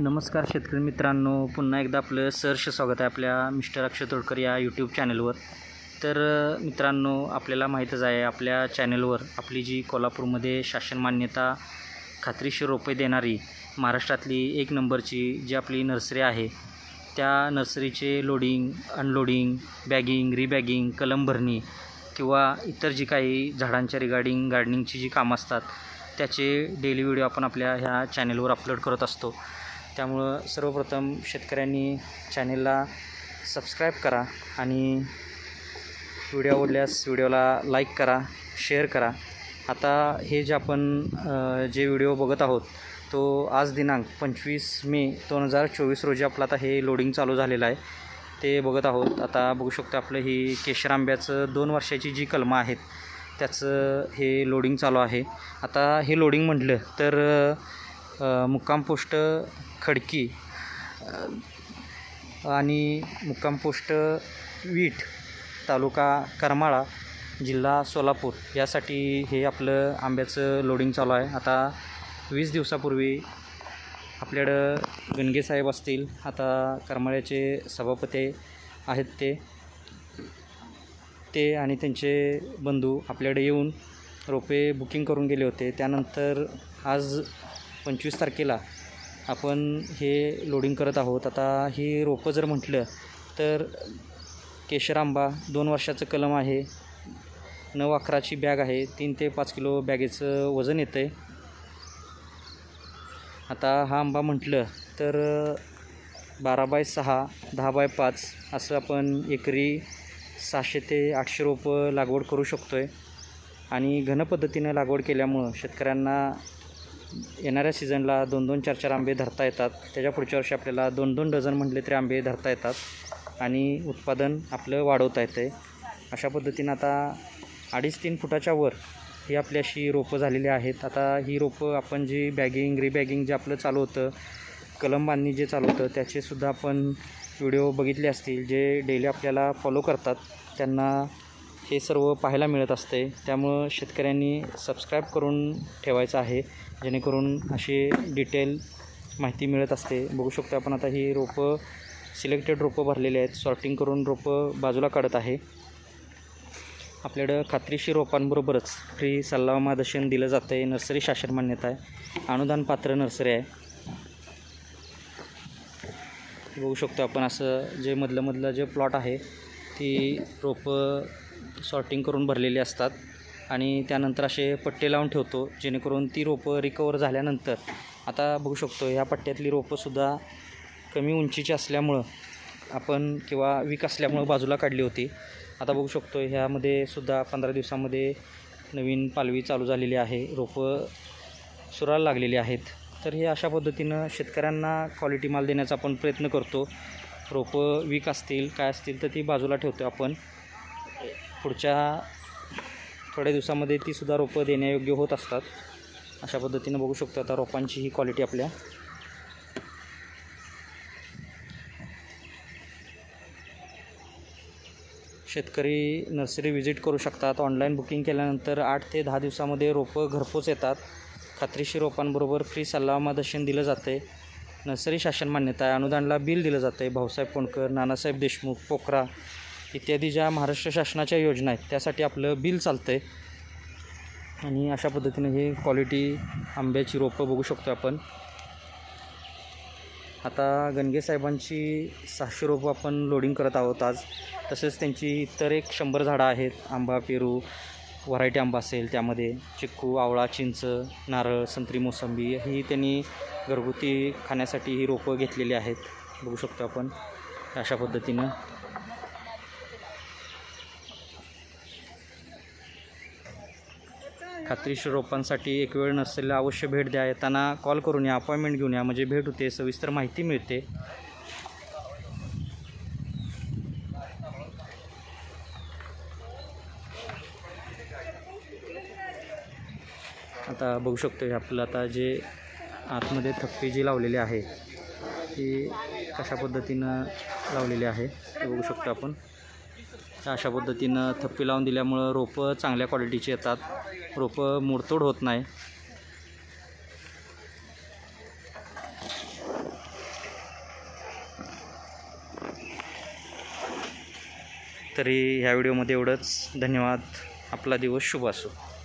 नमस्कार शेतकरी मित्रांनो. पुन्हा एकदा आपलं सहर्ष स्वागत आहे आपल्या मिस्टर अक्षय तोडकर या यूट्यूब चॅनलवर तर मित्रांनो आपल्याला माहीतच आहे आपल्या चॅनलवर आपली जी कोल्हापूरमध्ये शासन मान्यता खात्रीशीर रोपे देणारी महाराष्ट्रातली एक नंबरची जी आपली नर्सरी आहे त्या नर्सरीचे लोडिंग अनलोडिंग बॅगिंग रिबॅगिंग कलम भरणी किंवा इतर जी काही झाडांच्या रिगार्डिंग गार्डनिंगची जी कामं असतात त्याचे डेली व्हिडिओ आपण आपल्या ह्या चॅनलवर अपलोड करत असतो. त्यामुळं सर्वप्रथम शेतकऱ्यांनी चॅनेलला सबस्क्राईब करा आणि व्हिडिओ आवडल्यास व्हिडिओला लाईक करा शेअर करा. आता हे जे आपण जे व्हिडिओ बघत आहोत तो आज दिनांक पंचवीस मे दोन हजार चोवीस रोजी आपलं आता हे लोडिंग चालू झालेलं आहे. ते बघत आहोत. आता बघू शकतो आपलं ही केशर आंब्याचं दोन वर्षाची जी कलमं आहेत त्याचं हे लोडिंग चालू आहे. आता हे लोडिंग म्हटलं तर मुक्काम पोस्ट खडकी आणि मुक्काम पोस्ट वीट तालुका करमाळा जिल्हा सोलापूर. यासाठी हे आपलं आंब्याचं लोडिंग चालू आहे. आता वीस दिवसापूर्वी आपल्याकडं गणगेसाहेब असतील आता करमाळ्याचे सभापती आहेत ते. ते आणि त्यांचे बंधू आपल्याकडे येऊन रोपे बुकिंग करून गेले होते. त्यानंतर आज पंचवीस तारखेला आपण हे लोडिंग करत आहोत. आता ही रोपं जर म्हटलं तर केशर आंबा दोन वर्षाचं कलम आहे. नऊ अकराची बॅग आहे. तीन ते पाच किलो बॅगेचं वजन येतं आहे आता हा आंबा म्हटलं तर बारा बाय सहा दहा बाय पाच असं आपण एकरी सहाशे ते आठशे रोपं लागवड करू शकतो आहे आणि घन पद्धतीनं लागवड केल्यामुळं शेतकऱ्यांना येणाऱ्या सीझनला दोन दोन चार चार आंबे धरता येतात. त्याच्या पुढच्या वर्षी आपल्याला दोन दोन डझन म्हटले तरी आंबे धरता येतात आणि उत्पादन आपलं वाढवता येतं. आहे अशा पद्धतीनं आता अडीच तीन फुटाच्या वर ही आपली अशी रोपं झालेली आहेत. आता ही रोपं आपण जी बॅगिंग रिबॅगिंग जे आपलं चालू होतं कलम बांधणी जे चालू होतं त्याचेसुद्धा आपण व्हिडिओ बघितले असतील जे डेली आपल्याला फॉलो करतात. त्यांना हे सर्व पाहायला मिळत असते. त्यामुळं शेतकऱ्यांनी सबस्क्राईब करून ठेवायचं आहे. जेणेकरून अशी डिटेल माहिती मिळत असते. बघू शकतो आपण आता ही रोपं सिलेक्टेड रोपं भरलेली आहेत. सॉर्टिंग करून रोपं बाजूला काढत आहे. आपल्याकडं खात्रीशीर रोपांबरोबरच फ्री सल्ला मार्गदर्शन दिलं जातं आहे नर्सरी शासन मान्यता आहे. अनुदान पात्र नर्सरी आहे. बघू शकतो आपण असं जे मधलं मधलं जे प्लॉट आहे ती रोपं सॉर्टिंग करून भरलेली असतात. आणि त्यानंतर असे पट्टे लावून ठेवतो जेणेकरून ती रोपं रिकवर झाल्यानंतर आता बघू शकतो ह्या पट्ट्यातली रोपंसुद्धा कमी उंचीची असल्यामुळं आपण किंवा वीक असल्यामुळं बाजूला काढली होती. आता बघू शकतो ह्यामध्ये सुद्धा पंधरा दिवसामध्ये नवीन पालवी चालू झालेली आहे. रोपं सुराला लागलेली आहेत. तर हे अशा पद्धतीनं शेतकऱ्यांना क्वालिटी माल देण्याचा आपण प्रयत्न करतो. रोपं वीक असतील काय असतील तर ती बाजूला ठेवतो आपण. पुढच्या थोड्या दिवसामध्ये तीसुद्धा रोपं देण्यायोग्य होत असतात. अशा पद्धतीनं बघू शकतो आता रोपांची ही क्वालिटी आपल्या. शेतकरी नर्सरी व्हिजिट करू शकतात. ऑनलाईन बुकिंग केल्यानंतर आठ ते दहा दिवसामध्ये रोपं घरपोच येतात. खात्रीशीर रोपांबरोबर फ्री सल्ला दिलं जाते. नर्सरी शासन मान्यता आहे अनुदानला बिल दिलं जातं. आहे भाऊसाहेब कोणकर नानासाहेब देशमुख पोखरा इत्यादी ज्या महाराष्ट्र शासनाच्या योजना आहेत त्यासाठी आपलं बिल चालतं आहे आणि अशा पद्धतीने ही क्वालिटी आंब्याची रोपं बघू शकतो आपण. आता गणगे साहेबांची सहाशे रोपं आपण लोडिंग करत आहोत आज. तसेच त्यांची इतर एक शंभर झाडं आहेत. आंबा पेरू व्हरायटी आंबा असेल त्यामध्ये. चिक्कू आवळा चिंच नारळ संत्री मोसंबी ही त्यांनी घरगुती खाण्यासाठी ही रोपं घेतलेली आहेत. बघू शकतो आपण अशा पद्धतीनं. खात्रीशीर रोपांसाठी एक वेळ नसेल अवश्य भेट द्या. येताना कॉल करून या अपॉइंटमेंट घेऊन या. म्हणजे भेट होते सविस्तर माहिती मिळते. आता बघू शकतो आपलं आता जे आतमध्ये थप्पी जी लावलेली आहे ती कशा पद्धतीनं लावलेली आहे ते बघू शकतो आपण. अशा पद्धतीनं थप्पी लावून दिल्यामुळं रोपं चांगल्या क्वालिटीची येतात. रोपं मोडतोड होत नाही. तरी ह्या व्हिडिओमध्ये एवढंच. धन्यवाद. आपला दिवस शुभ असो.